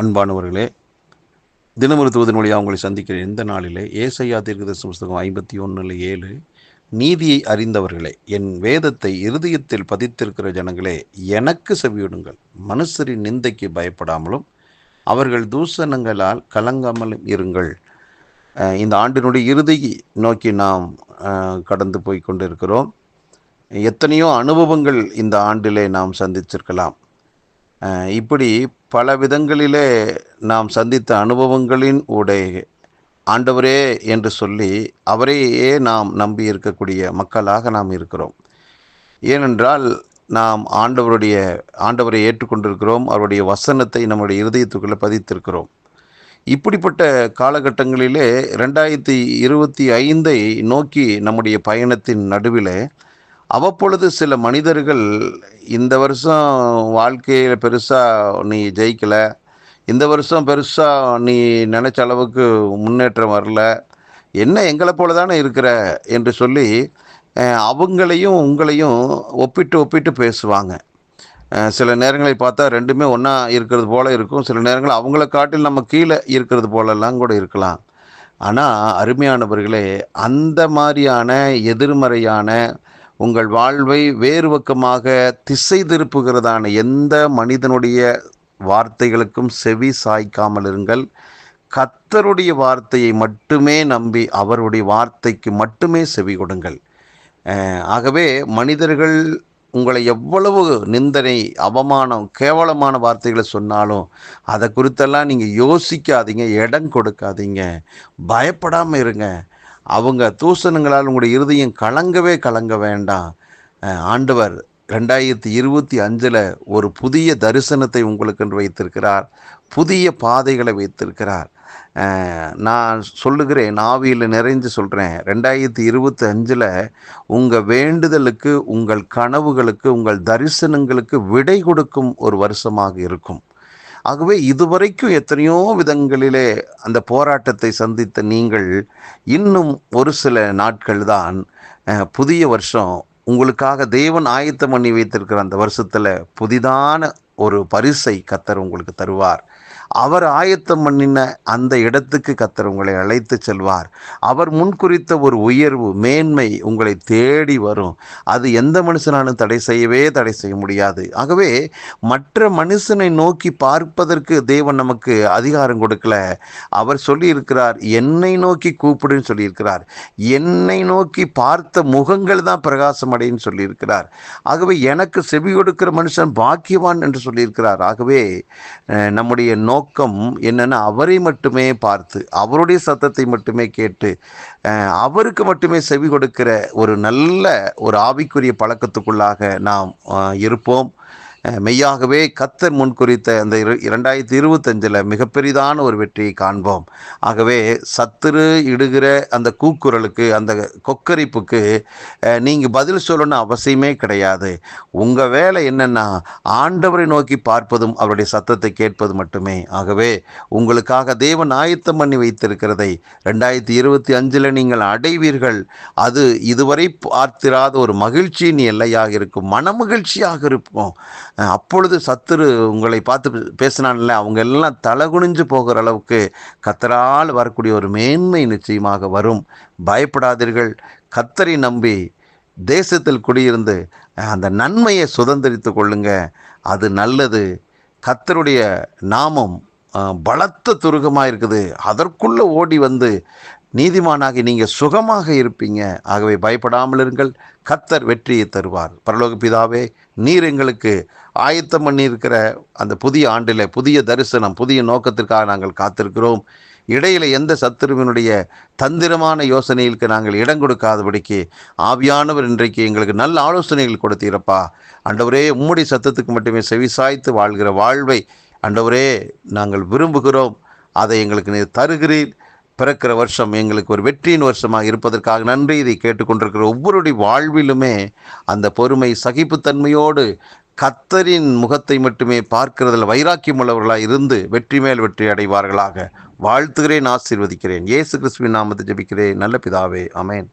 அன்பானவர்களே தினமொரு தூதன் வழியாக உங்களை சந்திக்கிறேன். இந்த நாளிலே ஏசையா தீர்க்கதரிசி புஸ்தகம் ஐம்பத்தி ஒன்றில் ஏழு நீதியை அறிந்தவர்களே என் வேதத்தை இருதயத்தில் பதித்திருக்கிற ஜனங்களே எனக்கு செவியிடுங்கள் மனுஷரின் நிந்தைக்கு பயப்படாமலும் அவர்கள் தூசணங்களால் கலங்காமலும் இருங்கள். இந்த ஆண்டினுடைய இறுதி நோக்கி நாம் கடந்து போய் கொண்டிருக்கிறோம். எத்தனையோ அனுபவங்கள் இந்த ஆண்டிலே நாம் சந்திச்சிருக்கலாம் இப்படி பல விதங்களிலே நாம் சந்தித்த அனுபவங்களின் ஊடே ஆண்டவரே என்று சொல்லி அவரையே நாம் நம்பி இருக்கக்கூடிய மக்களாக நாம் இருக்கிறோம். ஏனென்றால் நாம் ஆண்டவருடைய ஆண்டவரை ஏற்றுக்கொண்டிருக்கிறோம் அவருடைய வசனத்தை நம்முடைய இருதயத்துக்குள்ளே பதித்திருக்கிறோம். இப்படிப்பட்ட காலகட்டங்களிலே ரெண்டாயிரத்தி இருபத்தி ஐந்தை நோக்கி நம்முடைய பயணத்தின் நடுவிலே அவ்வப்பொழுது சில மனிதர்கள் இந்த வருஷம் வாழ்க்கையில் பெருசாக நீ ஜெயிக்கலை இந்த வருஷம் பெருசாக நீ நினச்ச அளவுக்கு முன்னேற்றம் வரல என்ன எங்களை போல தானே இருக்கிற என்று சொல்லி அவங்களையும் உங்களையும் ஒப்பிட்டு ஒப்பிட்டு பேசுவாங்க. சில நேரங்களில் பார்த்தா ரெண்டுமே ஒன்றா இருக்கிறது போல இருக்கும் சில நேரங்கள் அவங்கள காட்டில் நம்ம கீழே இருக்கிறது போலெல்லாம் கூட இருக்கலாம். ஆனால் அருமையானவர்களே அந்த மாதிரியான எதிர்மறையான உங்கள் வாழ்வை வேறு பக்கமாக திசை திருப்புகிறதான எந்த மனிதனுடைய வார்த்தைகளுக்கும் செவி சாய்க்காமல் இருங்கள். கத்தருடைய வார்த்தையை மட்டுமே நம்பி அவருடைய வார்த்தைக்கு மட்டுமே செவி கொடுங்கள். ஆகவே மனிதர்கள் உங்களை எவ்வளவு நிந்தனை அவமானம் கேவலமான வார்த்தைகளை சொன்னாலும் அதை குறித்தெல்லாம் நீங்கள் யோசிக்காதீங்க இடம் கொடுக்காதீங்க. பயப்படாமல் இருங்க. அவங்க தூசணங்களால் உங்களுடைய இருதயம் கலங்கவே கலங்க வேண்டாம். ஆண்டவர் ரெண்டாயிரத்தி இருபத்தி அஞ்சில் ஒரு புதிய தரிசனத்தை உங்களுக்கென்று வைத்திருக்கிறார். புதிய பாதைகளை வைத்திருக்கிறார். நான் சொல்லுகிறேன் ஆவியில் நிறைஞ்சு சொல்கிறேன் ரெண்டாயிரத்தி இருபத்தி அஞ்சில் உங்கள் வேண்டுதலுக்கு உங்கள் கனவுகளுக்கு உங்கள் தரிசனங்களுக்கு விடை கொடுக்கும் ஒரு வருஷமாக இருக்கும். ஆகவே இதுவரைக்கும் எத்தனையோ விதங்களிலே அந்த போராட்டத்தை சந்தித்த நீங்கள் இன்னும் ஒரு சில நாட்கள் தான் புதிய வருஷம் உங்களுக்காக தேவன் ஆயத்தம் பண்ணி வைத்திருக்கிற அந்த வருஷத்தில் புதிதான ஒரு பரிசை கத்தர் உங்களுக்கு தருவார். அவர் ஆயத்தம் பண்ணின அந்த இடத்துக்கு கத்தர் உங்களை அழைத்து செல்வார். அவர் முன்குறித்த ஒரு உயர்வு மேன்மை உங்களை தேடி வரும். அது எந்த மனுஷனாலும் தடை செய்யவே தடை செய்ய முடியாது. ஆகவே மற்ற மனுஷனை நோக்கி பார்ப்பதற்கு தேவன் நமக்கு அதிகாரம் கொடுக்கல. அவர் சொல்லியிருக்கிறார் என்னை நோக்கி கூப்பிடுன்னு சொல்லியிருக்கிறார். என்னை நோக்கி பார்த்த முகங்கள் தான் பிரகாசம் அடைன்னு சொல்லியிருக்கிறார். ஆகவே எனக்கு செவி கொடுக்கிற மனுஷன் பாக்கியவான் என்று சொல்லியிருக்கிறார். ஆகவே நம்முடைய நோ நோக்கம் என்னன்னா அவரை மட்டுமே பார்த்து அவருடைய சத்தத்தை மட்டுமே கேட்டு அவருக்கு மட்டுமே செவி கொடுக்கிற ஒரு நல்ல ஒரு ஆவிக்குரிய பழக்கத்துக்குள்ளாக நாம் இருப்போம். மெய்யாகவே கத்தர் முன்குறித்த அந்த இரு இரண்டாயிரத்தி இருபத்தஞ்சில் மிகப்பெரிதான ஒரு வெற்றியை காண்போம். ஆகவே சத்துரு இடுகிற அந்த கூக்குரலுக்கு அந்த கொக்கரிப்புக்கு நீங்கள் பதில் சொல்லணும்னு அவசியமே கிடையாது. உங்கள் வேலை என்னென்னா ஆண்டவரை நோக்கி பார்ப்பதும் அவருடைய சத்தத்தை கேட்பது மட்டுமே. ஆகவே உங்களுக்காக தேவன் ஆயத்தம் பண்ணி வைத்திருக்கிறதை ரெண்டாயிரத்தி இருபத்தி அஞ்சில் நீங்கள் அடைவீர்கள். அது இதுவரை பார்த்திராத ஒரு மகிழ்ச்சியின் எல்லையாக இருக்கும் மனமகிழ்ச்சியாக இருக்கும் அப்பொழுது சத்துரு உங்களை பார்த்து பேசினான்ல அவங்க எல்லாம் தலகுனிஞ்சு போகிற அளவுக்கு கத்தரால் வரக்கூடிய ஒரு மேன்மை நிச்சயமாக வரும். பயப்படாதீர்கள். கத்தரை நம்பி தேசத்தில் குடியிருந்து அந்த நன்மையை சுதந்திரித்து கொள்ளுங்க. அது நல்லது. கத்தருடைய நாமம் பலத்த துருகமாக இருக்குது அதற்குள்ளே ஓடி வந்து நீதிமானாகி நீங்கள் சுகமாக இருப்பீங்க. ஆகவே பயப்படாமல் இருங்கள். கத்தர் வெற்றியை தருவார். பரலோக பிதாவே நீர் எங்களுக்கு ஆயத்தம் பண்ணியிருக்கிற அந்த புதிய ஆண்டில் புதிய தரிசனம் புதிய நோக்கத்திற்காக நாங்கள் காத்திருக்கிறோம். இடையில் எந்த சத்துருவினுடைய தந்திரமான யோசனைகளுக்கு நாங்கள் இடம் கொடுக்காதபடிக்கு ஆவியானவர் இன்றைக்கு எங்களுக்கு நல்ல ஆலோசனைகள் கொடுத்தீரப்பா. அண்டவரே உம்முடைய சத்தத்துக்கு மட்டுமே செவிசாய்த்து வாழ்கிற வாழ்வை அண்டவரே நாங்கள் விரும்புகிறோம். அதை எங்களுக்கு நீர் தருகிறீர். பிறக்கிற வருஷம் எங்களுக்கு ஒரு வெற்றியின் வருஷமாக இருப்பதற்காக நன்றி. இதை கேட்டுக்கொண்டிருக்கிற ஒவ்வொருடைய வாழ்விலுமே அந்த பொறுமை சகிப்புத்தன்மையோடு கத்தரின் முகத்தை மட்டுமே பார்க்கிறதில் வைராக்கியம் உள்ளவர்களாக இருந்து வெற்றி மேல் வெற்றி அடைவார்களாக. வாழ்த்துகிறேன் ஆசீர்வதிக்கிறேன். இயேசு கிறிஸ்துவின் நாமத்தை ஜபிக்கிறேன். நல்ல பிதாவே அமேன்